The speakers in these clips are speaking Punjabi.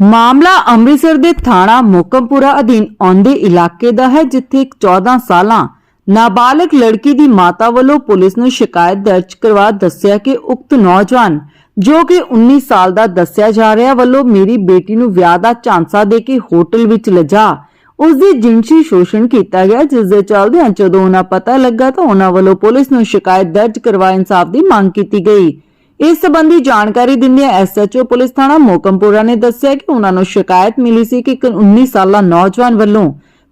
ਮਾਮਲਾ ਅੰਮ੍ਰਿਤਸਰ ਦੇ ਥਾਣਾ ਮੋਕਮਪੁਰਾ ਅਧੀਨ ਆਉਂਦੇ ਇਲਾਕੇ ਦਾ ਹੈ, ਜਿੱਥੇ ਇੱਕ 14 ਸਾਲਾਂ ਨਾਬਾਲਗ ਲੜਕੀ ਦੀ ਮਾਤਾ ਵੱਲੋਂ ਪੁਲਿਸ ਨੂੰ ਸ਼ਿਕਾਇਤ ਦਰਜ ਕਰਵਾ ਦੱਸਿਆ ਕਿ ਉਕਤ ਨੌਜਵਾਨ, ਜੋ ਕਿ 19 ਸਾਲ ਦਾ ਦੱਸਿਆ ਜਾ ਰਿਹਾ, ਵੱਲੋਂ ਮੇਰੀ ਬੇਟੀ ਨੂੰ ਵਿਆਹ ਦਾ ਝਾਂਸਾ ਦੇ ਕੇ ਹੋਟਲ ਵਿੱਚ ਲਿਜਾ। ਉਸ ਦੀ ਜਿਨਸੀ ਸ਼ੋਸ਼ਣ ਕੀਤਾ ਗਿਆ, ਜਿਸ ਦੇ ਚੱਲਦਿਆਂ ਜਦੋਂ ਉਹਨਾਂ ਪਤਾ ਲੱਗਾ ਤਾਂ ਉਹਨਾਂ ਵੱਲੋਂ ਪੁਲਿਸ ਨੂੰ ਸ਼ਿਕਾਇਤ ਦਰਜ ਕਰਵਾ ਇਨਸਾਫ ਦੀ ਮੰਗ ਕੀਤੀ ਗਈ। ਇਸ ਸੰਬੰਧੀ ਜਾਣਕਾਰੀ ਦਿੰਦਿਆਂ ਐਸਐਚਓ ਪੁਲਿਸ ਥਾਣਾ ਮੋਕਮਪੁਰਾ ਨੇ ਦੱਸਿਆ ਕਿ ਉਹਨਾਂ ਨੂੰ ਸ਼ਿਕਾਇਤ ਮਿਲੀ ਸੀ ਕਿ ਇੱਕ 19 ਸਾਲਾ ਨੌਜਵਾਨ ਵੱਲੋਂ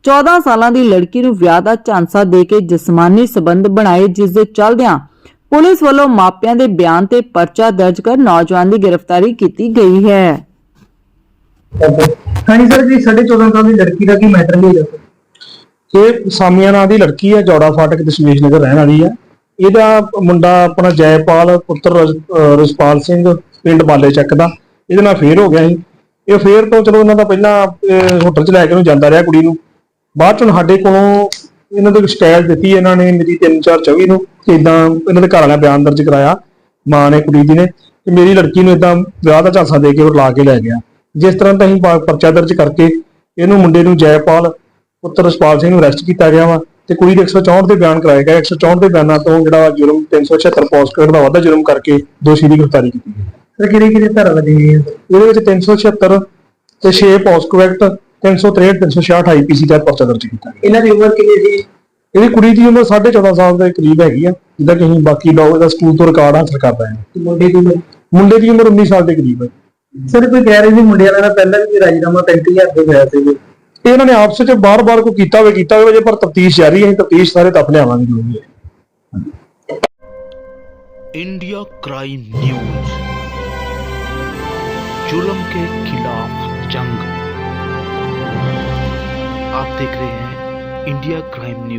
14 ਸਾਲਾਂ ਦੀ ਲੜਕੀ ਨੂੰ ਵਿਆਹ ਦਾ ਝਾਂਸਾ ਦੇ ਕੇ ਜਿਸਮਾਨੀ ਸਬੰਧ ਬਣਾਏ ਜਿਸ ਦੇ ਚੱਲਦਿਆਂ ਪੁਲਿਸ ਵੱਲੋਂ ਮਾਪਿਆਂ ਦੇ ਬਿਆਨ ਤੇ ਪਰਚਾ ਦਰਜ ਕਰ ਨੌਜਵਾਨ ਦੀ ਗ੍ਰਿਫਤਾਰੀ ਕੀਤੀ ਗਈ ਹੈ। ਹਾਂਜੀ ਸਰ ਜੀ 14.5 ਸਾਲ ਦੀ ਲੜਕੀ ਦਾ ਕੀ ਮੈਟਰ ਨਹੀਂ ਹੈ ਇਹ ਸਾਮੀਆਂ ਨਾਂ ਦੀ ਲੜਕੀ ਹੈ ਜੋੜਾ ਫਾਟਕ ਦਸ਼ਮੇਸ਼ ਨਗਰ ਰਹਿਣ ਵਾਲੀ ਹੈ। ਇਹਦਾ ਮੁੰਡਾ ਆਪਣਾ ਜੈਪਾਲ, ਪੁੱਤਰ ਰਜ- ਅਹ ਰਜਪਾਲ ਸਿੰਘ, ਪਿੰਡ ਬਾਲੇ ਚੱਕ ਦਾ। ਇਹਦੇ ਨਾਲ ਫੇਰ ਹੋ ਗਿਆ ਸੀ। ਇਹ ਫੇਰ ਤੋਂ ਚਲੋ ਇਹਨਾਂ ਦਾ ਪਹਿਲਾਂ ਹੋਟਲ 'ਚ ਲੈ ਕੇ ਉਹਨੂੰ ਜਾਂਦਾ ਰਿਹਾ ਕੁੜੀ ਨੂੰ। ਬਾਅਦ 'ਚ ਸਾਡੇ ਕੋਲੋਂ ਇਹਨਾਂ ਦੇ ਸਟਾਈਲ ਦਿੱਤੀ ਇਹਨਾਂ ਨੇ ਮੇਰੀ 3424 ਨੂੰ, ਕਿ ਇਦਾਂ ਇਹਨਾਂ ਦੇ ਘਰ ਵਾਲਿਆਂ ਬਿਆਨ ਦਰਜ ਕਰਾਇਆ, ਮਾਂ ਨੇ, ਕੁੜੀ ਦੀ ਨੇ ਕਿ ਮੇਰੀ ਲੜਕੀ ਨੂੰ ਇਦਾਂ ਵਿਆਹ ਦਾ ਝਾਂਸਾ ਦੇ ਕੇ ਉਹ ਲਾ ਕੇ ਲੈ ਗਿਆ। ਜਿਸ ਤਰ੍ਹਾਂ ਤਾਂ ਅਸੀਂ ਪਰਚਾ ਦਰਜ ਕਰਕੇ ਇਹਨੂੰ ਮੁੰਡੇ ਨੂੰ ਜੈਪਾਲ, ਪੁੱਤਰ ਰਸਪਾਲ ਸਿੰਘ ਨੂੰ ਅਰੈਸਟ ਕੀਤਾ ਗਿਆ ਵਾ। ਤੇ ਕੁੜੀ ਦੇ 164 ਦੇ ਬਿਆਨ ਕਰਾਏ ਗਏ। 164 ਦੇ ਬਿਆਨਾਂ ਤੋਂ ਜਿਹੜਾ ਜੁਰਮ 376 ਪੋਸਟਕਾਰਡ ਦਾ ਵਾਧਾ ਜੁਰਮ ਕਰਕੇ ਦੋਸ਼ੀ ਦੀ ਗ੍ਰਿਫਤਾਰੀ ਕੀਤੀ ਗਈ। ਸਰ ਕਿਹੜੀ ਕਿਹੜੀ ਧਾਰਾ ਲੱਗੀ ਸਰ? ਇਹਦੇ ਵਿੱਚ 376 ਤੇ 6 ਪੋਸਕੋ ਐਕਟ 363 366 ਆਈਪੀਸੀ ਤਹਿਤ ਪਰਚਾ ਦਰਜ ਕੀਤਾ ਗਿਆ। ਇਹਨਾਂ ਦੀ ਉਮਰ ਕਿੰਨੀ ਸੀ? ਇਹਦੀ ਕੁੜੀ ਦੀ ਉਮਰ 14.5 ਸਾਲ ਦੇ ਕਰੀਬ ਹੈਗੀ ਆ। ਜਿੱਦਾਂ ਕਿ ਅਸੀਂ ਬਾਕੀ ਲੋਕ ਇਹਦਾ ਸਕੂਲ ਤੋਂ ਰਿਕਾਰਡ ਹਾਸਲ ਕਰ ਰਹੇ ਹਾਂ। ਮੁੰਡੇ ਦੀ ਉਮਰ? ਮੁੰਡੇ ਦੀ ਉਮਰ 19 ਸਾਲ ਦੇ ਕਰੀਬ ਹੈ। ਸਰ ਕੋਈ ਕਹਿ ਰਹੀ ਸੀ ਮੁੰਡੇ ਵਾਲਾ ਨਾਲ ਪਹਿਲਾਂ ਵੀ ਰਾਜੀਨਾਮਾ 35000 ਦੇ ਹੋਇਆ ਸੀ? ਇਹ ਇਹਨਾਂ ਨੇ ਆਪਸ ਵਿੱਚ ਬਾਰ-ਬਾਰ ਕੋ ਕੀਤਾ ਹੋਵੇ ਕੀਤਾ ਹੋਵੇ ਜੇ ਪਰ ਤਫਤੀਸ਼ ਜਾਰੀ ਹੈ ਤਫਤੀਸ਼ ਸਾਰੇ ਤੱਕ ਲਿਆਵਾਂਗੇ ਜੋ ਵੀ ਹੈ इंडिया क्राइम न्यूज जुल्म के खिलाफ जंग आप देख रहे हैं इंडिया क्राइम न्यूज